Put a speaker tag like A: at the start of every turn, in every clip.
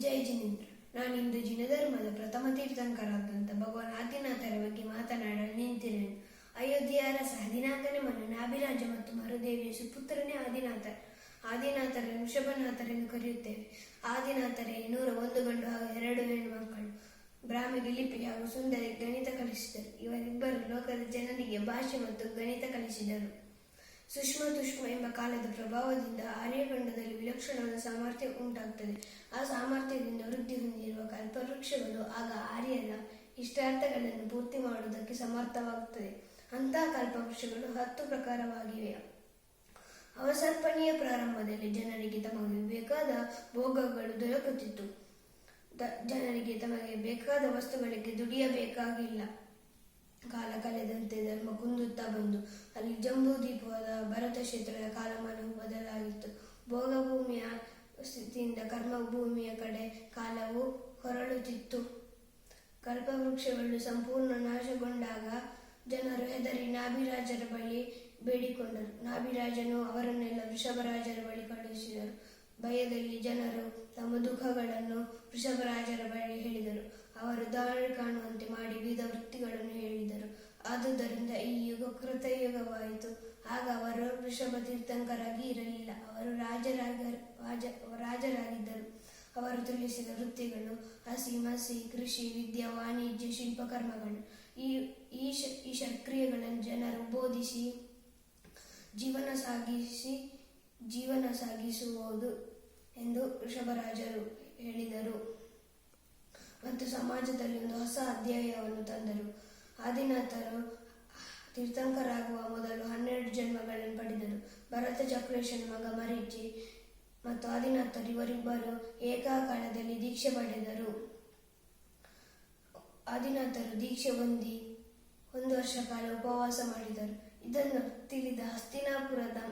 A: ಜೈ ಜಿನೇಂದ್ರ. ನಾನು ಇಂದು ಜಿನಧರ್ಮದ ಪ್ರಥಮ ತೀರ್ಥಂಕರಾದಂಥ ಭಗವಾನ್ ಆದಿನಾಥರ ಬಗ್ಗೆ ಮಾತನಾಡಲು ನಿಂತಿರುವೆನು. ಅಯೋಧ್ಯೆಯ ಅರಸ ಹದಿನಾಲ್ಕನೇ ಮನೆ ನಾಭಿರಾಜ ಮತ್ತು ಮರುದೇವಿಯ ಸುಪುತ್ರನೇ ಆದಿನಾಥ. ಆದಿನಾಥರ ಋಷಭನಾಥರೆಂದು ಕರೆಯುತ್ತೇವೆ. ಆದಿನಾಥರೇ ನೂರ ಒಂದು ಗಂಡು ಹಾಗೂ ಎರಡು ಹೆಣ್ಣು ಮಕ್ಕಳು. ಬ್ರಾಹ್ಮಿಗೆ ಲಿಪಿ ಹಾಗೂ ಸುಂದರಿ ಗಣಿತ ಕಲಿಸಿದರು. ಇವರಿಬ್ಬರು ಲೋಕದ ಜನರಿಗೆ ಭಾಷೆ ಮತ್ತು ಗಣಿತ ಕಲಿಸಿದರು. ಸೂಕ್ಷ್ಮ ತುಷ್ಮ ಎಂಬ ಕಾಲದ ಪ್ರಭಾವದಿಂದ ಆರ್ಯಭಂಡದಲ್ಲಿ ವಿಲಕ್ಷಣವಾದ ಸಾಮರ್ಥ್ಯ ಉಂಟಾಗುತ್ತದೆ. ಆ ಸಾಮರ್ಥ್ಯದಿಂದ ವೃದ್ಧಿ ಹೊಂದಿರುವ ಕಲ್ಪವೃಕ್ಷಗಳು ಆಗ ಆರ್ಯರ ಇಷ್ಟಾರ್ಥಗಳನ್ನು ಪೂರ್ತಿ ಮಾಡುವುದಕ್ಕೆ ಸಮರ್ಥವಾಗುತ್ತದೆ. ಅಂತಹ ಕಲ್ಪವೃಕ್ಷಗಳು ಹತ್ತು ಪ್ರಕಾರವಾಗಿವೆ. ಅವಸರ್ಪಣೆಯ ಪ್ರಾರಂಭದಲ್ಲಿ ಜನರಿಗೆ ತಮಗೆ ಬೇಕಾದ ಭೋಗಗಳು ದೊರಕುತ್ತಿತ್ತು. ಜನರಿಗೆ ತಮಗೆ ಬೇಕಾದ ವಸ್ತುಗಳಿಗೆ ದುಡಿಯಬೇಕಾಗಿಲ್ಲ. ಕಾಲ ಕಳೆದಂತೆ ಧರ್ಮ ಕುಂದುತ್ತಾ ಬಂದು, ಅಲ್ಲಿ ಜಂಬೂದೀಪವಾದ ಭರತ ಕ್ಷೇತ್ರದ ಕಾಲಮಾನವು ಬದಲಾಗಿತ್ತು. ಭೋಗಭೂಮಿಯ ಸ್ಥಿತಿಯಿಂದ ಕರ್ಮಭೂಮಿಯ ಕಡೆ ಕಾಲವು ಹೊರಳುತ್ತಿತ್ತು. ಕಲ್ಪವೃಕ್ಷಗಳು ಸಂಪೂರ್ಣ ನಾಶಗೊಂಡಾಗ ಜನರು ಹೆದರಿ ನಾಭಿರಾಜರ ಬಳಿ ಬೇಡಿಕೊಂಡರು. ನಾಭಿರಾಜನು ಅವರನ್ನೆಲ್ಲ ವೃಷಭರಾಜರ ಬಳಿ ಕಳುಹಿಸಿದರು. ಭಯದಲ್ಲಿ ಜನರು ತಮ್ಮ ದುಃಖಗಳನ್ನು ವೃಷಭರಾಜರ ಬಳಿ ಹೇಳಿದರು. ಅವರು ದಾಳಿ ಕಾಣುವಂತೆ ಮಾಡಿ ವಿವಿಧ ವೃತ್ತಿಗಳನ್ನು ಹೇಳಿದರು. ಆದುದರಿಂದ ಈ ಯುಗ ಕೃತಯುಗವಾಯಿತು. ಆಗ ಅವರು ವೃಷಭ ತೀರ್ಥಂಕರಾಗಿ ಇರಲಿಲ್ಲ. ಅವರು ರಾಜರಾಗ, ರಾಜ, ರಾಜರಾಗಿದ್ದರು. ಅವರು ತಿಳಿಸಿದ ವೃತ್ತಿಗಳು ಹಸಿ ಮಸಿ, ಕೃಷಿ, ವಿದ್ಯೆ, ವಾಣಿಜ್ಯ, ಶಿಲ್ಪಕರ್ಮಗಳು. ಈ ಈ ಈ ಸಕ್ರಿಯೆಗಳನ್ನು ಜನರು ಬೋಧಿಸಿ ಜೀವನ ಸಾಗಿಸಿ, ಜೀವನ ಸಾಗಿಸುವುದು ಎಂದು ವೃಷಭರಾಜರು ಹೇಳಿದರು. ಮತ್ತು ಸಮಾಜದಲ್ಲಿ ಒಂದು ಹೊಸ ಅಧ್ಯಾಯವನ್ನು ತಂದರು. ಆದಿನಾಥರು ತೀರ್ಥಂಕರಾಗುವ ಮೊದಲು ಹನ್ನೆರಡು ಜನ್ಮಗಳನ್ನು ಪಡೆದರು. ಭರತ, ಚಕ್ರೇಶನ ಮಗ ಮರೀಚಿ ಮತ್ತು ಆದಿನಾಥರು ಇವರಿಬ್ಬರು ಏಕಾಕಾಲದಲ್ಲಿ ದೀಕ್ಷೆ ಪಡೆದರು. ಆದಿನಾಥರು ದೀಕ್ಷೆ ಹೊಂದಿ ಒಂದು ವರ್ಷ ಕಾಲ ಉಪವಾಸ ಮಾಡಿದರು. ಇದನ್ನು ತಿಳಿದ ಹಸ್ತಿನಾಪುರದ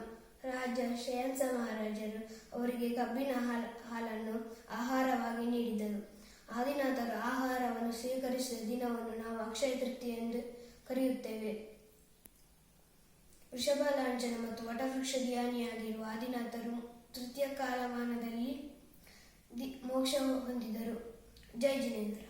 A: ರಾಜ ಶ್ರೇಯನ್ಸ ಮಹಾರಾಜರು ಅವರಿಗೆ ಕಬ್ಬಿನ ಹಾಲ, ಹಾಲನ್ನು ಅಕ್ಷಯ ತೃತೀಯ ಎಂದು ಕರೆಯುತ್ತೇವೆ. ವೃಷಭ ಲಾಂಛನ ಮತ್ತು ವಟವೃಕ್ಷ ಧ್ಯಾನಿಯಾಗಿರುವ ಆದಿನಾಥರು ತೃತೀಯ ಕಾಲಮಾನದಲ್ಲಿ ಮೋಕ್ಷ ಹೊಂದಿದರು. ಜೈ ಜಿನೇಂದ್ರ.